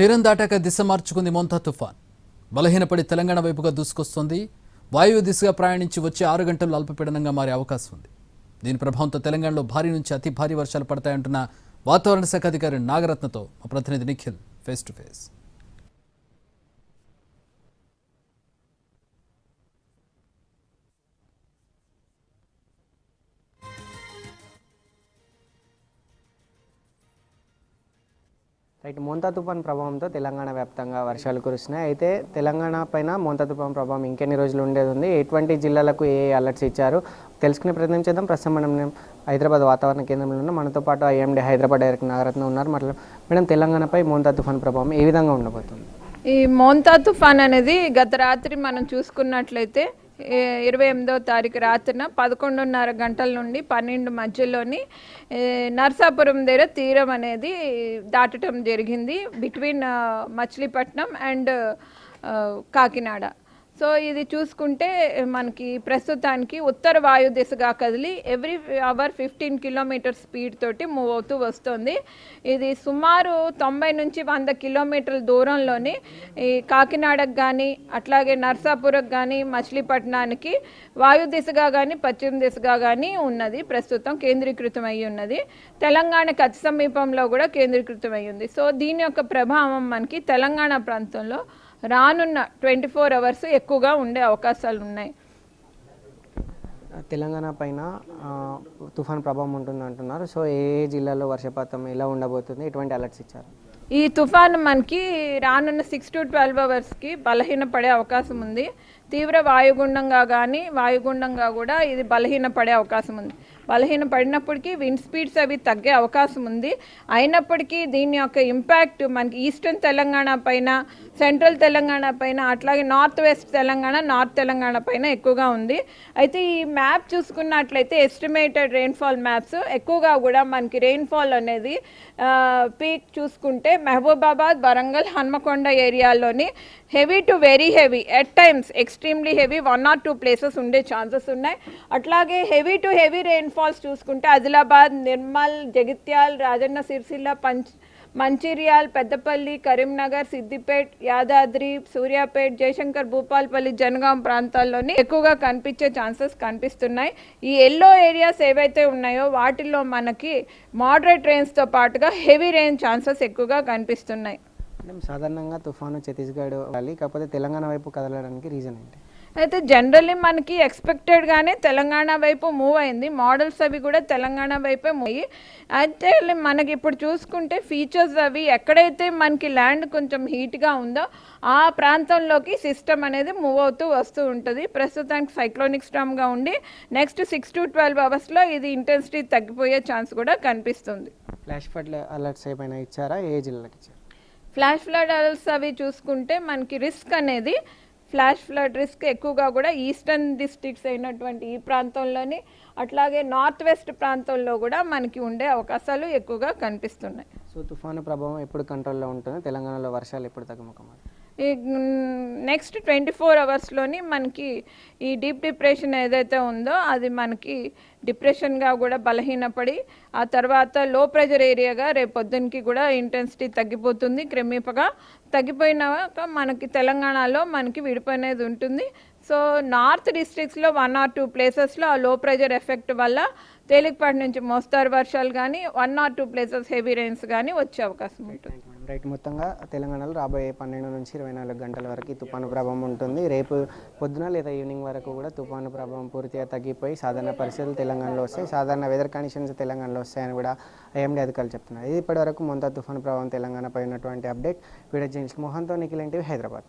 తీరం దాటాక దిశ మార్చుకుంది మొంతా తుఫాన్. బలహీనపడి తెలంగాణ వైపుగా దూసుకొస్తోంది. వాయువ్య దిశగా ప్రయాణించి వచ్చే ఆరు గంటలు అల్పపీడనంగా మారే అవకాశం ఉంది. దీని ప్రభావంతో తెలంగాణలో భారీ నుంచి అతి భారీ వర్షాలు పడతాయంటున్న వాతావరణ శాఖ అధికారి నాగరత్నతో మా ప్రతినిధి నిఖిల్ ఫేస్ టు ఫేస్ ఇటు మోంతా తుఫాన్ ప్రభావంతో తెలంగాణ వ్యాప్తంగా వర్షాలు కురుస్తున్నాయి. అయితే తెలంగాణ పైన మోంతా తుఫాన్ ప్రభావం ఇంకెన్ని రోజులు ఉండేది ఉంది? ఎటువంటి జిల్లాలకు ఏ అలర్ట్స్ ఇచ్చారు? తెలుసుకునే ప్రయత్నం చేద్దాం. ప్రస్తుతం మనం హైదరాబాద్ వాతావరణ కేంద్రంలో ఉన్న మనతో పాటు ఐఎండి హైదరాబాద్ డైరెక్టర్ నాగరత్న ఉన్నారు. మరి మేడం తెలంగాణపై మోంతా తుఫాన్ ప్రభావం ఏ విధంగా ఉండబోతుంది? ఈ మోంతా తుఫాన్ అనేది గత రాత్రి మనం చూసుకున్నట్లయితే ఇరవై ఎనిమిదో తారీఖు రాత్రిన పదకొండున్నర గంటల నుండి పన్నెండు మధ్యలోని నర్సాపురం దగ్గర తీరం అనేది దాటడం జరిగింది. Between Machilipatnam and Kakinada. So ఇది చూసుకుంటే మనకి ప్రస్తుతానికి ఉత్తర వాయు దిశగా కదిలి every hour fifteen kilometre speed తోటి మూవ్ అవుతూ వస్తుంది. ఇది సుమారు తొంభై నుంచి వంద కిలోమీటర్ల దూరంలోని ఈ కాకినాడకు కానీ అట్లాగే నర్సాపురకు కానీ మచిలీపట్నానికి వాయు దిశగా కానీ పశ్చిమ దిశగా కానీ ఉన్నది. ప్రస్తుతం కేంద్రీకృతం అయి ఉన్నది. తెలంగాణకు అతి సమీపంలో కూడా కేంద్రీకృతం అయి ఉంది. సో దీని యొక్క ప్రభావం మనకి తెలంగాణ ప్రాంతంలో రానున్న ట్వంటీ ఫోర్ అవర్స్ ఎక్కువగా ఉండే అవకాశాలు ఉన్నాయి తెలంగాణ పైన తుఫాన్ ప్రభావం ఉంటుంది అంటున్నారు. సో ఏ ఏ జిల్లాలో వర్షపాతం ఎలా ఉండబోతుంది? ఎటువంటి అలర్ట్స్ ఇచ్చారు? ఈ తుఫాను మనకి రానున్న సిక్స్ టు ట్వెల్వ్ అవర్స్కి బలహీనపడే అవకాశం ఉంది. తీవ్ర వాయుగుండంగా కానీ వాయుగుండంగా కూడా ఇది బలహీనపడే అవకాశం ఉంది. బలహీన పడినప్పటికీ విండ్ స్పీడ్స్ అవి తగ్గే అవకాశం ఉంది. అయినప్పటికీ దీని యొక్క ఇంపాక్ట్ మనకి ఈస్టర్న్ తెలంగాణ పైన సెంట్రల్ తెలంగాణ పైన అట్లాగే north west Telangana north Telangana పైన ఎక్కువగా ఉంది. అయితే ఈ మ్యాప్ చూసుకున్నట్లయితే ఎస్టిమేటెడ్ రెయిన్ఫాల్ మ్యాప్స్ ఎక్కువగా కూడా మనకి రెయిన్ఫాల్ అనేది పీక్ చూసుకుంటే Mahabubabad Warangal Hanamkonda ఏరియాలోని heavy to very heavy at times ex extremely heavy one or two places ఉండే ఛాన్సెస్ ఉన్నాయి. అట్లాగే హెవీ టు హెవీ రెయిన్ఫాల్స్ చూసుకుంటే ఆదిలాబాద్ నిర్మల్ జగిత్యాల్ రాజన్న సిరిసిల్ల పంచ్ మంచిర్యాల్ పెద్దపల్లి కరీంనగర్ సిద్దిపేట్ యాదాద్రి సూర్యాపేట్ జయశంకర్ భూపాల్పల్లి జనగాం ప్రాంతాల్లోని ఎక్కువగా కనిపించే ఛాన్సెస్ కనిపిస్తున్నాయి. ఈ ఎల్లో ఏరియాస్ ఏవైతే ఉన్నాయో వాటిల్లో మనకి మోడరేట్ రెయిన్స్తో పాటుగా హెవీ రెయిన్ ఛాన్సెస్ ఎక్కువగా కనిపిస్తున్నాయి. అంటే సాధారణంగా తుఫాను ఛత్తీస్గఢ్ వెళ్ళాలి కాకపోతే తెలంగాణ వైపు కదలడానికి రీజన్ ఏంటి? అయితే జనరల్లీ మనకి ఎక్స్పెక్టెడ్గానే తెలంగాణ వైపు మూవ్ అయింది. మోడల్స్ అవి కూడా తెలంగాణ వైపే మూవ్ అయ్యి అయితే మనకి ఇప్పుడు చూసుకుంటే ఫీచర్స్ అవి ఎక్కడైతే మనకి ల్యాండ్ కొంచెం హీట్గా ఉందో ఆ ప్రాంతంలోకి సిస్టమ్ అనేది మూవ్ అవుతూ వస్తూ ఉంటుంది. ప్రస్తుతానికి సైక్లోనిక్ స్ట్రామ్గా ఉండి నెక్స్ట్ సిక్స్ టు ట్వెల్వ్ అవర్స్లో ఇది ఇంటెన్సిటీ తగ్గిపోయే ఛాన్స్ కూడా కనిపిస్తుంది. ఫ్లాష్ ఫ్లడ్ అలర్ట్స్ ఏమైనా ఇచ్చారా? ఏ జిల్లాకి ఇచ్చారు? ఫ్లాష్ ఫ్లడ్ అలర్ట్స్ అవి చూసుకుంటే మనకి రిస్క్ అనేది ఫ్లాష్ ఫ్లడ్ రిస్క్ ఎక్కువగా కూడా ఈస్టర్న్ డిస్ట్రిక్ట్స్ అయినటువంటి ఈ ప్రాంతంలోని అట్లాగే నార్త్ వెస్ట్ ప్రాంతంలో కూడా మనకి ఉండే అవకాశాలు ఎక్కువగా కనిపిస్తున్నాయి. సో తుఫాను ప్రభావం ఎప్పుడు కంట్రోల్లో ఉంటుంది తెలంగాణలో వర్షాలు ఎప్పుడు తగ్గుముఖం ఈ నెక్స్ట్ ట్వంటీ ఫోర్ అవర్స్లోని మనకి ఈ డీప్ డిప్రెషన్ ఏదైతే ఉందో అది మనకి డిప్రెషన్గా కూడా బలహీనపడి ఆ తర్వాత లో ప్రెషర్ ఏరియాగా రేపు పొద్దునకి కూడా ఇంటెన్సిటీ తగ్గిపోతుంది క్రమేపగా తగ్గిపోయినాక మనకి తెలంగాణలో మనకి విడిపోయినది ఉంటుంది. సో నార్త్ డిస్ట్రిక్ట్స్లో వన్ ఆర్ టూ ప్లేసెస్లో ఆ లో ప్రెషర్ ఎఫెక్ట్ వల్ల తేలికపాటి నుంచి మోస్తారు వర్షాలు కానీ one or two places heavy rains కానీ వచ్చే అవకాశం ఉంటుంది. రైట్ మొత్తంగా తెలంగాణలో రాబోయే పన్నెండు నుంచి ఇరవై నాలుగు గంటల వరకు తుఫాను ప్రభావం ఉంటుంది. రేపు పొద్దున లేదా ఈవినింగ్ వరకు కూడా తుఫాను ప్రభావం పూర్తిగా తగ్గిపోయి సాధారణ పరిస్థితులు తెలంగాణలో వస్తాయి. సాధారణ వెదర్ కండిషన్స్ తెలంగాణలో వస్తాయని కూడా ఐఎండీ అధికారులు చెప్తున్నారు. ఇది ఇప్పటివరకు మొంతా తుఫాను ప్రభావం తెలంగాణపై ఉన్నటువంటి అప్డేట్ వీడియో జైన్స్ మోహన్తో నిఖిల్ ఎన్టీవీ హైదరాబాద్.